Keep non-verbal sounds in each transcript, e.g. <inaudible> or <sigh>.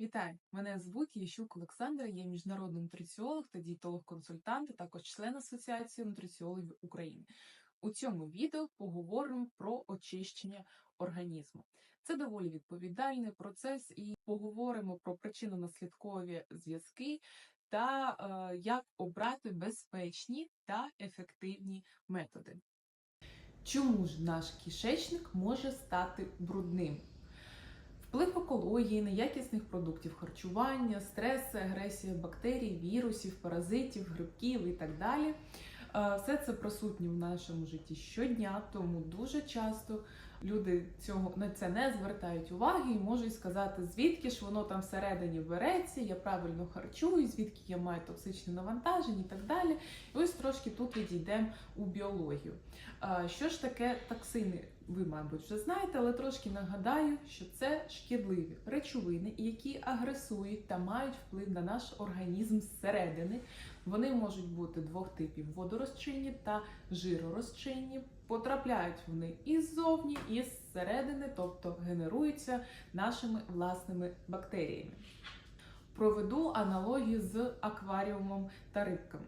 Вітаю! Мене звуть Ящук Олександра, я міжнародний нутриціолог та дієтолог-консультант, а також член Асоціації нутриціологів України. У цьому відео поговоримо про очищення організму. Це доволі відповідальний процес, і поговоримо про причинно-наслідкові зв'язки та е, як обрати безпечні та ефективні методи. Чому ж наш кишечник може стати брудним? Вплив екології, неякісних продуктів харчування, стреси, агресія бактерій, вірусів, паразитів, грибків і так далі. Е, Все це присутнє в нашому житті щодня, тому дуже часто люди цього на це не звертають уваги і можуть сказати, звідки ж воно там всередині береться, я правильно харчую, звідки я маю токсичне навантаження і так далі. І ось трошки тут відійдемо у біологію. Е, Що ж таке токсини? Ви, мабуть, вже знаєте, але трошки нагадаю, що це шкідливі речовини, які агресують та мають вплив на наш організм зсередини. Вони можуть бути двох типів: водорозчинні та жиророзчинні. Потрапляють вони і ззовні, і зсередини, тобто генеруються нашими власними бактеріями. Проведу аналогію з акваріумом та рибками.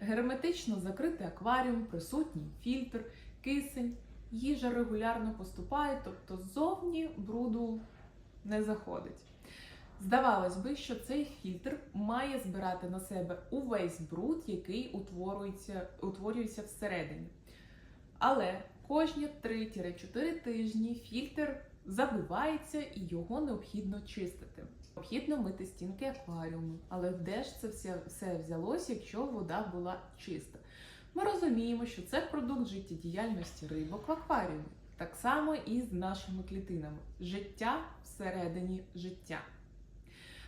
Герметично закритий акваріум, присутній фільтр, кисень, їжа регулярно поступає, тобто ззовні бруду не заходить. Здавалось би, що цей фільтр має збирати на себе увесь бруд, який утворюється, утворюється всередині. Але кожні 3-4 тижні фільтр забивається і його необхідно чистити. Необхідно мити стінки акваріуму. Але де ж це все, все взялося, якщо вода була чиста? Ми розуміємо, що це продукт життєдіяльності рибок в акваріумі. Так само і з нашими клітинами. Життя всередині життя.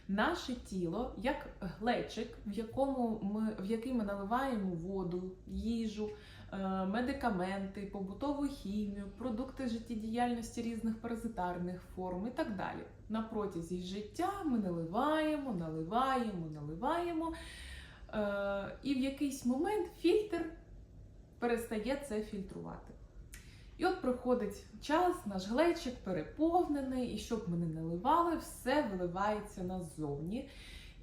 Наше тіло як глечик, в якому ми в який ми наливаємо воду, їжу, е, медикаменти, побутову хімію, продукти життєдіяльності різних паразитарних форм і так далі. На протязі життя ми наливаємо, наливаємо, наливаємо. Е, І в якийсь момент фільтр перестає це фільтрувати. І от проходить час, наш глечик переповнений, і щоб ми не наливали, все виливається назовні.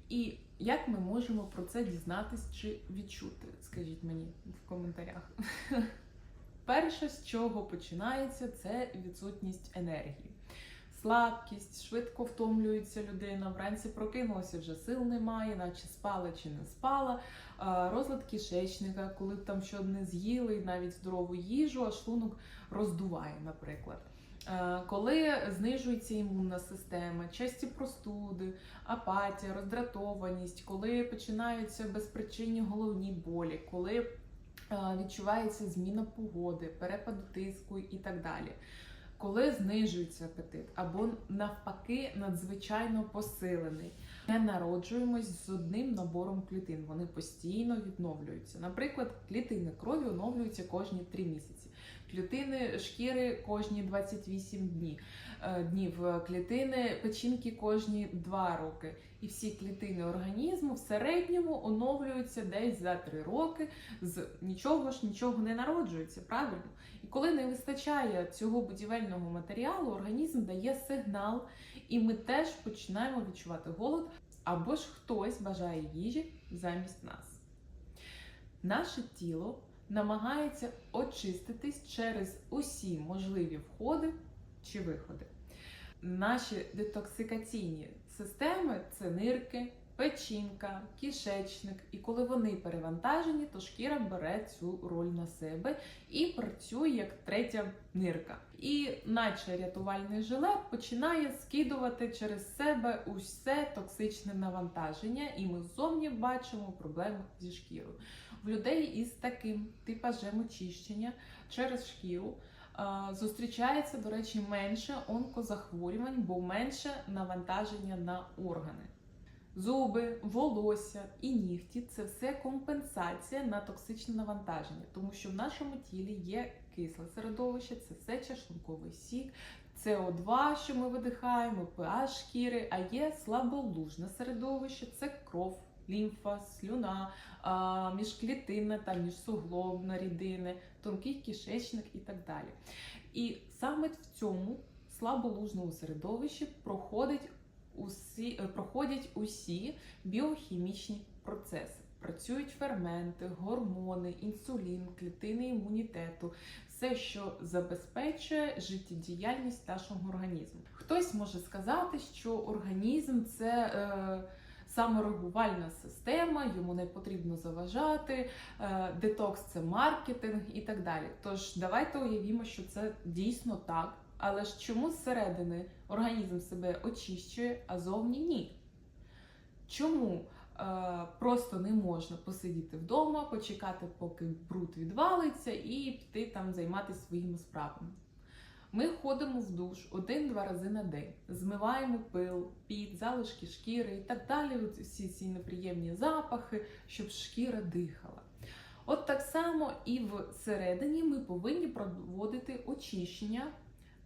І як ми можемо про це дізнатись чи відчути? Скажіть мені в коментарях. <laughs> Перше, з чого починається, це відсутність енергії. Слабкість, швидко втомлюється людина, вранці прокинулася, вже сил немає, наче спала чи не спала. Розлад кишечника, коли б там що не з'їли, навіть здорову їжу, а шлунок роздуває, наприклад. Коли знижується імунна система, часті простуди, апатія, роздратованість, коли починаються безпричинні головні болі, коли відчувається зміна погоди, перепаду тиску і так далі коли знижується апетит, або навпаки надзвичайно посилений. Не народжуємось з одним набором клітин. Вони постійно відновлюються. Наприклад, клітини крові оновлюються кожні 3 місяці, клітини шкіри кожні 28 днів, е, днів, клітини печінки кожні 2 роки. І всі клітини організму в середньому оновлюються десь за 3 роки. З нічого ж нічого не народжується, правильно? Коли не вистачає цього будівельного матеріалу, організм дає сигнал, і ми теж починаємо відчувати голод, або ж хтось бажає їжі замість нас. Наше тіло намагається очиститись через усі можливі входи чи виходи. Наші детоксикаційні системи це нирки, печінка, кишечник. І коли вони перевантажені, то шкіра бере цю роль на себе і працює як третя нирка. І, наче рятувальний жилет, починає скидувати через себе усе токсичне навантаження, і ми ззовні бачимо проблему зі шкірою. В людей із таким типажем очищення через шкіру. Зустрічається, до речі, менше онкозахворювань, бо менше навантаження на органи. Зуби, волосся і нігті це все компенсація на токсичне навантаження, тому що в нашому тілі є кисле середовище, це сеча, шлунковий сік, СО2, що ми видихаємо, pH шкіри, а є слаболужне середовище це кров, лімфа, слюна, міжклітинна та міжсуглобна рідини, тонкий кишечник і так далі. І саме в цьому слаболужному середовищі проходить усі, е, проходять усі біохімічні процеси. Працюють ферменти, гормони, інсулін, клітини імунітету, все, що забезпечує життєдіяльність нашого організму. Хтось може сказати, що організм це е, саморегувальна система, йому не потрібно заважати, е, детокс це маркетинг і так далі. Тож давайте уявімо, що це дійсно так. Але ж чому зсередини організм себе очищує, а зовні ні? Чому е, просто не можна посидіти вдома, почекати, поки бруд відвалиться, і піти там займатися своїми справами? Ми ходимо в душ один-два рази на день, змиваємо пил, піт, залишки шкіри і так далі. Всі ці неприємні запахи, щоб шкіра дихала. От так само і всередині ми повинні проводити очищення,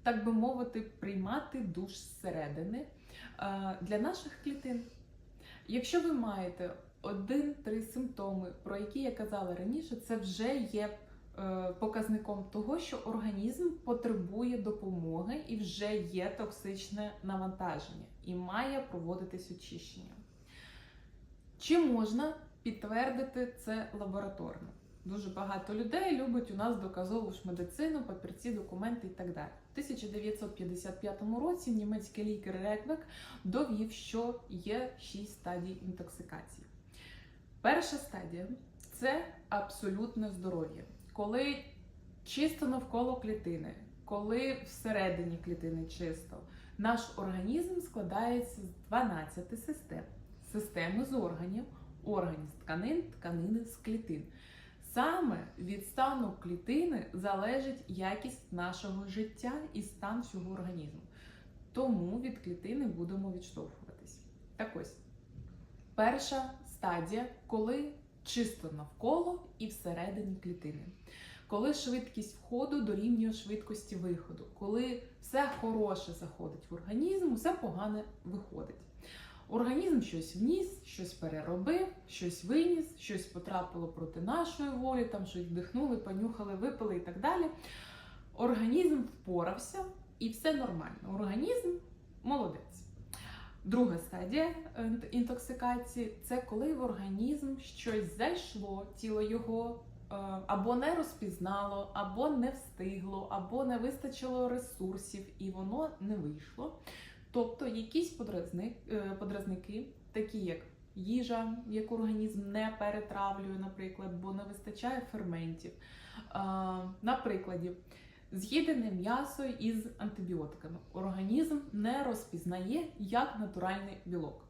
так би мовити, приймати душ зсередини е, для наших клітин. Якщо ви маєте один-три симптоми, про які я казала раніше, це вже є е, показником того, що організм потребує допомоги і вже є токсичне навантаження і має проводитись очищення. Чи можна підтвердити це лабораторно? Дуже багато людей любить у нас доказову ж медицину, папірці, документи і так далі. У 1955 році німецький лікар Реквек довів, що є 6 стадій інтоксикації. Перша стадія це абсолютне здоров'я, коли чисто навколо клітини, коли всередині клітини чисто, наш організм складається з 12 систем: системи з органів, органів з тканин, тканини з клітин. Саме від стану клітини залежить якість нашого життя і стан всього організму. Тому від клітини будемо відштовхуватись. Так ось, перша стадія, коли чисто навколо і всередині клітини. Коли швидкість входу дорівнює швидкості виходу, коли все хороше заходить в організм, все погане виходить. Організм щось вніс, щось переробив, щось виніс, щось потрапило проти нашої волі, там щось вдихнули, понюхали, випили і так далі. Організм впорався і все нормально. Організм молодець. Друга стадія е, інтоксикації це коли в організм щось зайшло, тіло його е, або не розпізнало, або не встигло, або не вистачило ресурсів, і воно не вийшло. Тобто якісь подразник, е, подразники, такі як їжа, яку організм не перетравлює, наприклад, бо не вистачає ферментів. На прикладі, з'їдене м'ясо із антибіотиками. Організм не розпізнає як натуральний білок.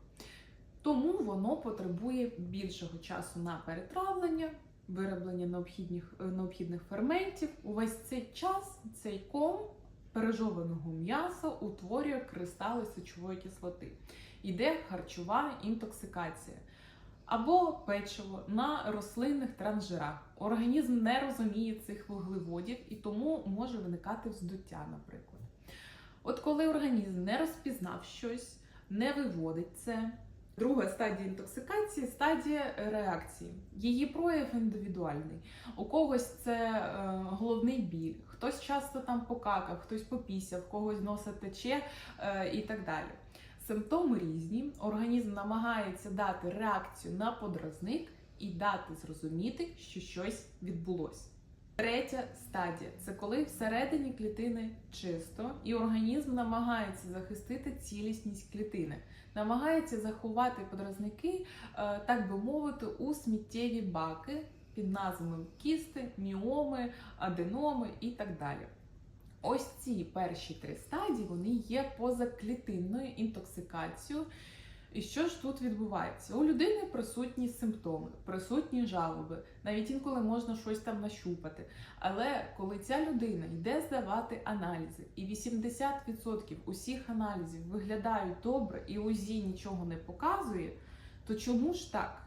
Тому воно потребує більшого часу на перетравлення, вироблення необхідних, е, необхідних ферментів. Увесь цей час цей ком пережованого м'яса утворює кристали сечової кислоти. Йде харчова інтоксикація. Або печиво на рослинних трансжирах. Організм не розуміє цих вуглеводів і тому може виникати вздуття, наприклад. От коли організм не розпізнав щось, не виводить це. Друга стадія інтоксикації стадія реакції. Її прояв індивідуальний. У когось це е, головний біль, хтось часто там покакав, хтось попісяв, когось носа тече е, і так далі. Симптоми різні. Організм намагається дати реакцію на подразник і дати зрозуміти, що щось відбулося. Третя стадія це коли всередині клітини чисто, і організм намагається захистити цілісність клітини, намагається заховати подразники, е, так би мовити, у сміттєві баки під назвами кісти, міоми, аденоми і так далі. Ось ці перші три стадії вони є позаклітинною інтоксикацією. І що ж тут відбувається? У людини присутні симптоми, присутні жалоби, навіть інколи можна щось там нащупати. Але коли ця людина йде здавати аналізи, і 80% усіх аналізів виглядають добре і УЗІ нічого не показує, то чому ж так?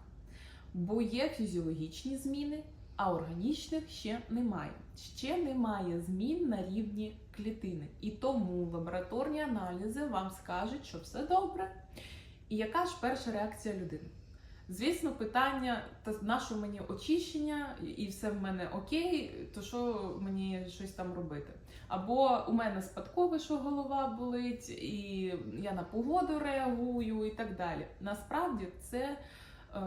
Бо є фізіологічні зміни, а органічних ще немає. Ще немає змін на рівні клітини. І тому лабораторні аналізи вам скажуть, що все добре. І яка ж перша реакція людини? Звісно, питання, та на що мені очищення, і все в мене окей, то що мені щось там робити? Або у мене спадкове, що голова болить, і я на погоду реагую, і так далі. Насправді це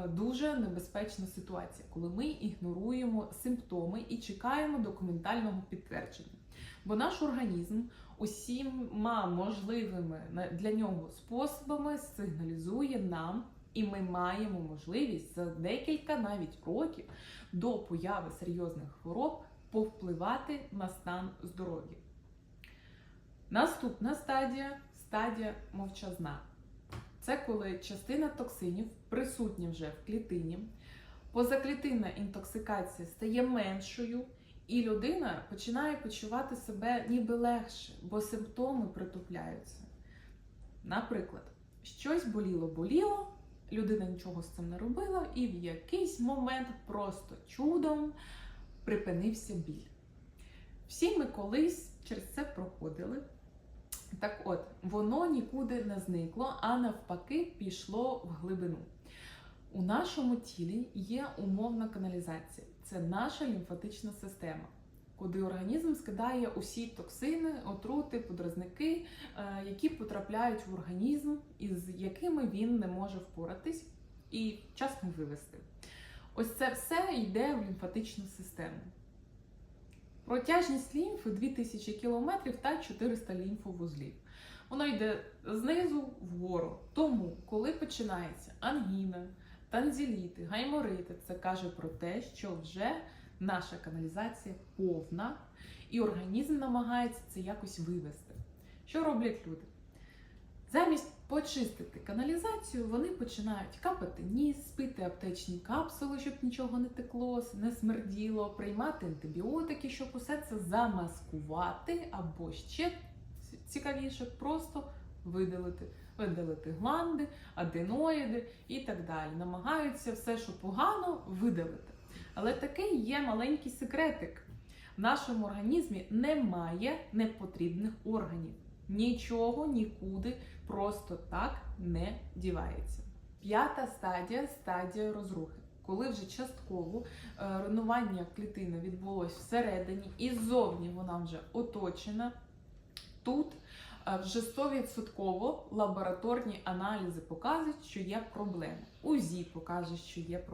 дуже небезпечна ситуація, коли ми ігноруємо симптоми і чекаємо документального підтвердження. Бо наш організм усіма можливими для нього способами сигналізує нам, і ми маємо можливість за декілька навіть років до появи серйозних хвороб повпливати на стан здоров'я. Наступна стадія стадія мовчазна. Це коли частина токсинів присутня вже в клітині, позаклітинна інтоксикація стає меншою, і людина починає почувати себе ніби легше, бо симптоми притупляються. Наприклад, щось боліло-боліло, людина нічого з цим не робила, і в якийсь момент просто чудом припинився біль. Всі ми колись через це проходили. Так от, воно нікуди не зникло, а навпаки, пішло в глибину. У нашому тілі є умовна каналізація. Це наша лімфатична система, куди організм скидає усі токсини, отрути, подразники, е, які потрапляють в організм, із якими він не може впоратись і вчасно вивести. Ось це все йде в лімфатичну систему. Протяжність лімфи 2000 км та 400 лімфовузлів. Воно йде знизу вгору. Тому, коли починається ангіна, танзіліти, гайморити, це каже про те, що вже наша каналізація повна, і організм намагається це якось вивести. Що роблять люди? Замість почистити каналізацію, вони починають капати ніс, пити аптечні капсули, щоб нічого не текло, не смерділо, приймати антибіотики, щоб усе це замаскувати, або ще цікавіше, просто видалити. Видалити гланди, аденоїди і так далі. Намагаються все, що погано, видалити. Але такий є маленький секретик. В нашому організмі немає непотрібних органів. Нічого нікуди просто так не дівається. П'ята стадія стадія розрухи. Коли вже частково е, руйнування клітини відбулось всередині і ззовні вона вже оточена. Тут е, вже 100% лабораторні аналізи показують, що є проблема. УЗІ покаже, що є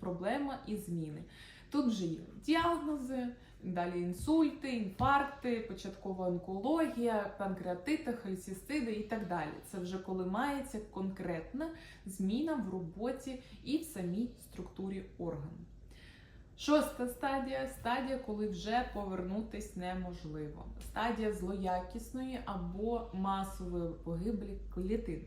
проблема і зміни. Тут вже є діагнози, далі інсульти, інфаркти, початкова онкологія, панкреатити, холецистиди і так далі. Це вже коли мається конкретна зміна в роботі і в самій структурі органу. Шоста стадія стадія, коли вже повернутись неможливо. Стадія злоякісної або масової погибелі клітин.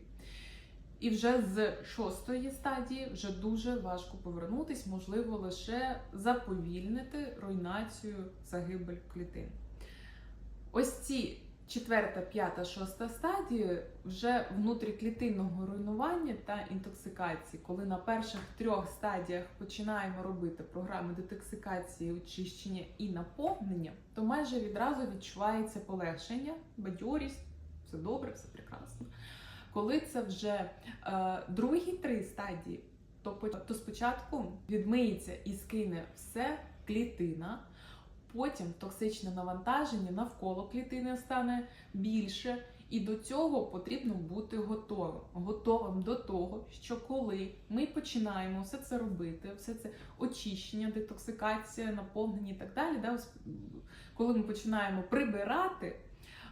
І вже з шостої стадії вже дуже важко повернутись, можливо, лише заповільнити руйнацію загибель клітин. Ось ці четверта, п'ята, шоста стадії вже внутріклітинного руйнування та інтоксикації, коли на перших трьох стадіях починаємо робити програми детоксикації, очищення і наповнення, то майже відразу відчувається полегшення, бадьорість, все добре, все прекрасно. Коли це вже е, другі три стадії, то, то спочатку відмиється і скине все клітина, потім токсичне навантаження навколо клітини стане більше, і до цього потрібно бути готовим. Готовим до того, що коли ми починаємо все це робити, все це очищення, детоксикація, наповнення і так далі, да, коли ми починаємо прибирати,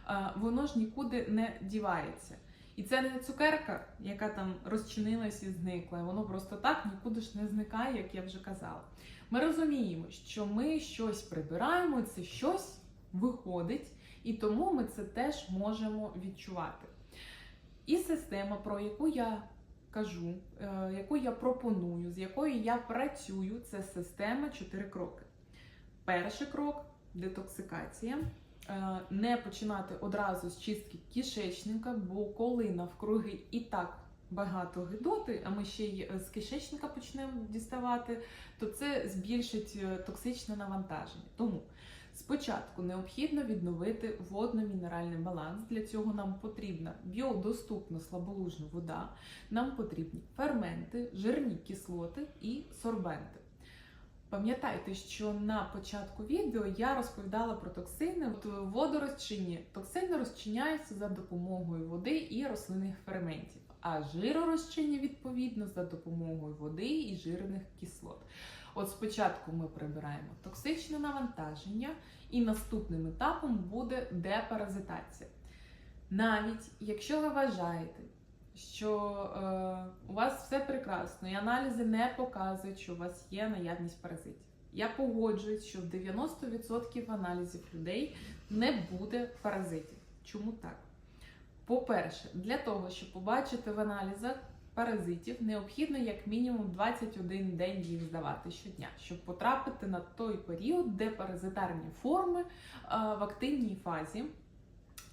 е, воно ж нікуди не дівається. І це не цукерка, яка там розчинилась і зникла. Воно просто так нікуди ж не зникає, як я вже казала. Ми розуміємо, що ми щось прибираємо, це щось виходить, і тому ми це теж можемо відчувати. І система, про яку я кажу, е, яку я пропоную, з якою я працюю, це система 4 кроки. Перший крок детоксикація. Е, Не починати одразу з чистки кишечника, бо коли навкруги і так багато гидоти, а ми ще й е, з кишечника почнемо діставати, то це збільшить е, токсичне навантаження. Тому Спочатку необхідно відновити водно-мінеральний баланс. Для цього нам потрібна біодоступна слаболужна вода, нам потрібні ферменти, жирні кислоти і сорбенти. Пам'ятайте, що на початку відео я розповідала про токсини. В водорозчинні токсини розчиняються за допомогою води і рослинних ферментів, а жиророзчинні відповідно за допомогою води і жирних кислот. От спочатку ми прибираємо токсичне навантаження, і наступним етапом буде депаразитація. Навіть якщо ви вважаєте, що е, у вас все прекрасно, і аналізи не показують, що у вас є наявність паразитів. Я погоджуюсь, що в 90% аналізів людей не буде паразитів. Чому так? По-перше, для того, щоб побачити в аналізах паразитів, необхідно як мінімум 21 день їх здавати щодня, щоб потрапити на той період, де паразитарні форми е, в активній фазі,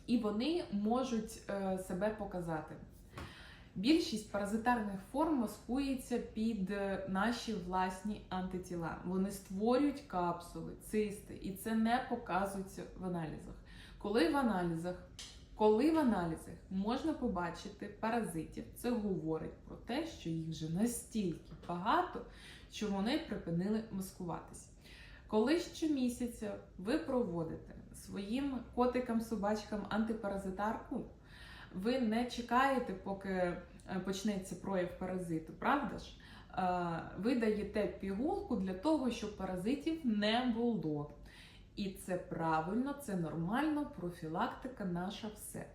і вони можуть е, себе показати. Більшість паразитарних форм маскується під е, наші власні антитіла. Вони створюють капсули, цисти, і це не показується в аналізах. Коли в аналізах, коли в аналізах можна побачити паразитів, це говорить про те, що їх вже настільки багато, що вони припинили маскуватися. Коли щомісяця ви проводите своїм котикам-собачкам антипаразитарку, ви не чекаєте, поки е, почнеться прояв паразиту, правда ж? Е, Ви даєте пігулку для того, щоб паразитів не було. І це правильно, це нормально, профілактика наша все.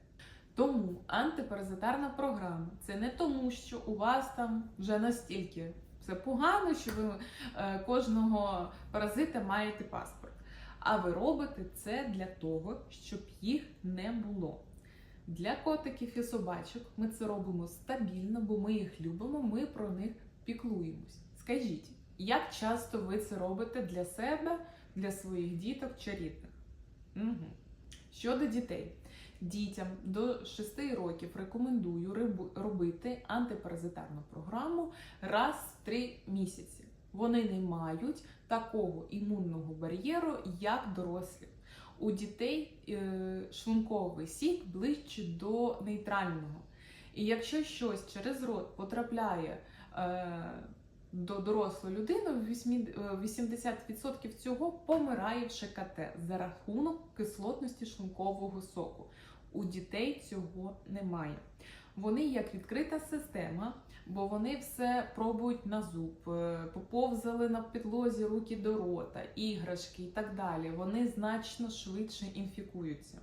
Тому антипаразитарна програма це не тому, що у вас там вже настільки все погано, що ви е, кожного паразита маєте паспорт. А ви робите це для того, щоб їх не було. Для котиків і собачок ми це робимо стабільно, бо ми їх любимо, ми про них піклуємось. Скажіть, як часто ви це робите для себе, для своїх діток чи рідних? Угу. Щодо дітей, дітям до 6 років рекомендую робити антипаразитарну програму раз в 3 місяці. Вони не мають такого імунного бар'єру, як дорослі. У дітей е, шлунковий сік ближче до нейтрального. І якщо щось через рот потрапляє е, до дорослої людини, вісьмі- е, 80% цього помирає в ШКТ за рахунок кислотності шлункового соку. У дітей цього немає. Вони як відкрита система, бо вони все пробують на зуб, е, поповзали на підлозі руки до рота, іграшки і так далі. Вони значно швидше інфікуються.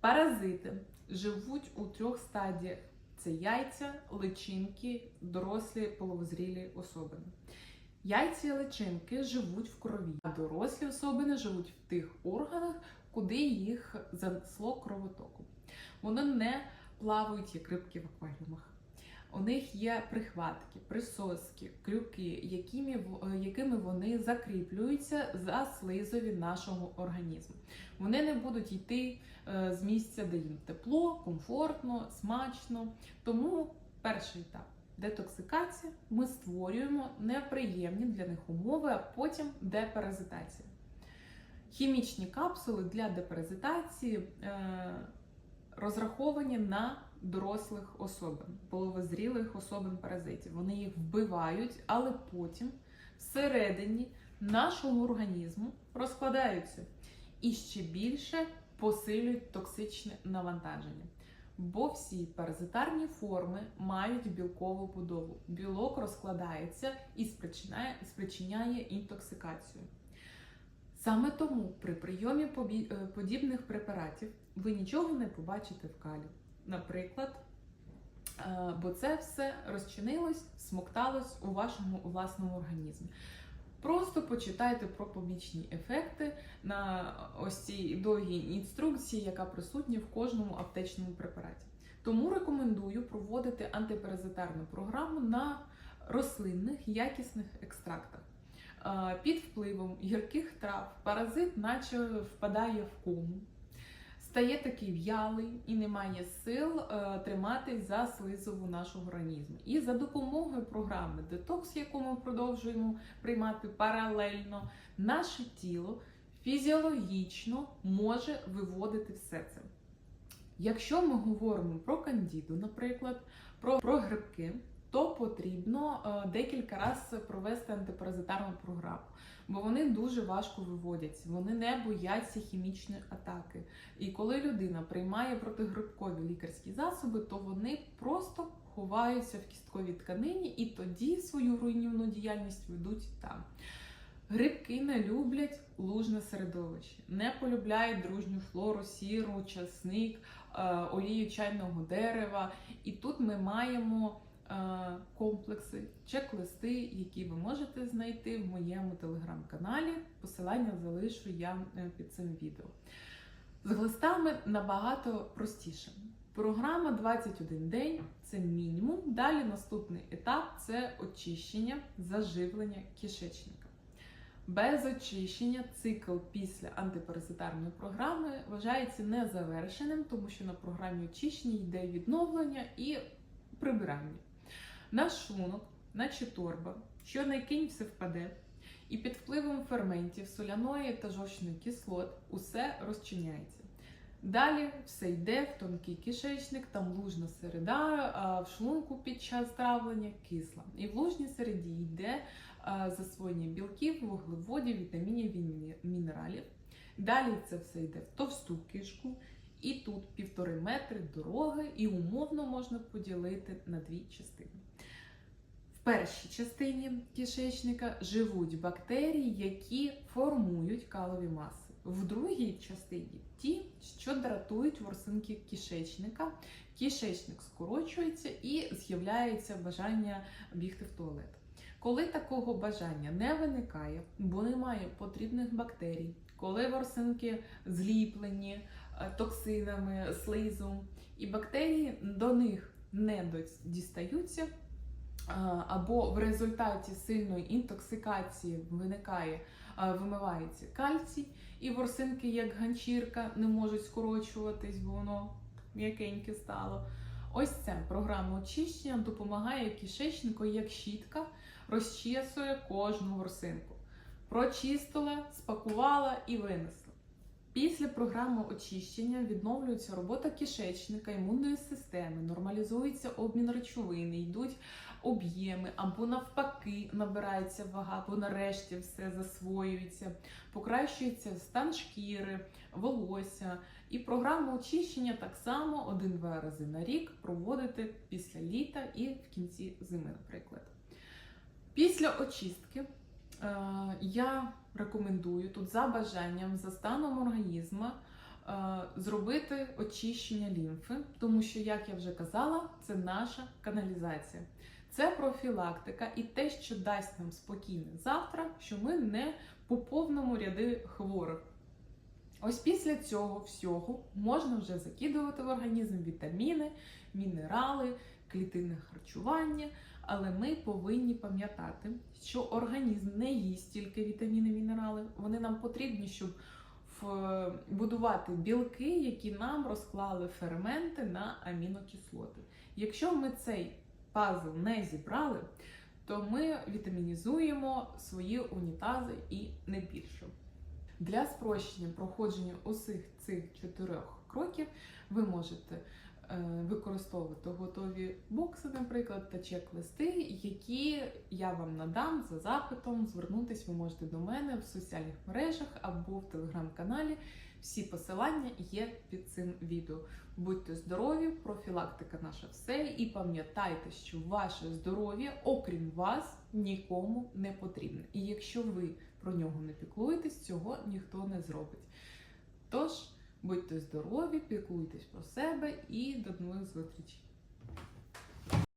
Паразити живуть у трьох стадіях: це яйця, личинки, дорослі половозрілі особини. Яйця і личинки живуть в крові, а дорослі особини живуть в тих органах, куди їх занесло кровотоком. Вони не плавають як рибки в акваріумах. У них є прихватки, присоски, крюки, якими, якими вони закріплюються за слизові нашого організму. Вони не будуть йти е, з місця, де їм тепло, комфортно, смачно. Тому перший етап детоксикація. Ми створюємо неприємні для них умови, а потім депаразитація. Хімічні капсули для депаразитації е, розраховані на дорослих особин, половозрілих особин паразитів. Вони їх вбивають, але потім всередині нашого організму розкладаються і ще більше посилюють токсичне навантаження. Бо всі паразитарні форми мають білкову будову. Білок розкладається і спричиняє, інтоксикацію. Саме тому при прийомі е, подібних препаратів ви нічого не побачите в калі. Наприклад, е, бо це все розчинилось, смокталось у вашому власному організмі. Просто почитайте про побічні ефекти на ось цій довгій інструкції, яка присутня в кожному аптечному препараті. Тому рекомендую проводити антипаразитарну програму на рослинних якісних екстрактах. Е, Під впливом гірких трав паразит наче впадає в кому, стає такий в'ялий і не має сил е, триматись за слизову нашого організму. І за допомогою програми детокс, яку ми продовжуємо приймати паралельно, наше тіло фізіологічно може виводити все це. Якщо ми говоримо про кандіду, наприклад, про, про грибки, то потрібно е, декілька разів провести антипаразитарну програму, бо вони дуже важко виводяться, вони не бояться хімічної атаки. І коли людина приймає протигрибкові лікарські засоби, то вони просто ховаються в кістковій тканині і тоді свою руйнівну діяльність ведуть там. Грибки не люблять лужне середовище, не полюбляють дружню флору, сіру, часник, е, олію чайного дерева. І тут ми маємо комплекси, чек-листи, які ви можете знайти в моєму телеграм-каналі. Посилання залишу я е, під цим відео. З глистами набагато простіше. Програма 21 день це мінімум. Далі наступний етап це очищення, заживлення кишечника. Без очищення цикл після антипаразитарної програми вважається незавершеним, тому що на програмі очищення йде відновлення і прибирання. Наш шлунок, наче торба, що не кинь, все впаде. І під впливом ферментів, соляної та жовчної кислот усе розчиняється. Далі все йде в тонкий кишечник, там лужна середа, а в шлунку під час травлення кисла. І в лужній середі йде засвоєння білків, вуглеводів, вітамінів і мінералів. Далі це все йде в товсту кишку, і тут півтори метри дороги, і умовно можна поділити на дві частини. Першій частині кишечника живуть бактерії, які формують калові маси. В другій частині ті, що дратують ворсинки кишечника, кишечник скорочується і з'являється бажання бігти в туалет. Коли такого бажання не виникає, бо немає потрібних бактерій, коли ворсинки зліплені е, токсинами, слизом, і бактерії до них не дістаються, або в результаті сильної інтоксикації виникає, вимивається кальцій, і ворсинки, як ганчірка, не можуть скорочуватись, бо воно м'якеньке стало. Ось ця програма очищення допомагає кишечнику як щітка, розчесує кожну ворсинку. Прочистила, спакувала і винесла. Після програми очищення відновлюється робота кишечника, імунної системи, нормалізується обмін речовин, йдуть об'єми, або навпаки набирається вага, або нарешті все засвоюється, покращується стан шкіри, волосся. І програму очищення так само один-два рази на рік проводити після літа і в кінці зими, наприклад. Після очистки е, я рекомендую тут за бажанням, за станом організму е, зробити очищення лімфи, тому що, як я вже казала, це наша каналізація. Це профілактика і те, що дасть нам спокійне завтра, що ми не по повному ряди хворих. Ось після цього всього можна вже закидувати в організм вітаміни, мінерали, клітинне харчування. Але ми повинні пам'ятати, що організм не їсть тільки вітаміни, мінерали. Вони нам потрібні, щоб в- будувати білки, які нам розклали ферменти на амінокислоти. Якщо ми цей пазл не зібрали, то ми вітамінізуємо свої унітази і не більше. Для спрощення проходження усіх цих чотирьох кроків ви можете е, використовувати готові бокси, наприклад, та чек-листи, які я вам надам за запитом. Звернутися ви можете до мене в соціальних мережах або в телеграм-каналі. Всі посилання є під цим відео. Будьте здорові, профілактика наша все. І пам'ятайте, що ваше здоров'я, окрім вас, нікому не потрібне. І якщо ви про нього не піклуєтесь, цього ніхто не зробить. Тож, будьте здорові, піклуйтесь про себе і до нових зустрічей!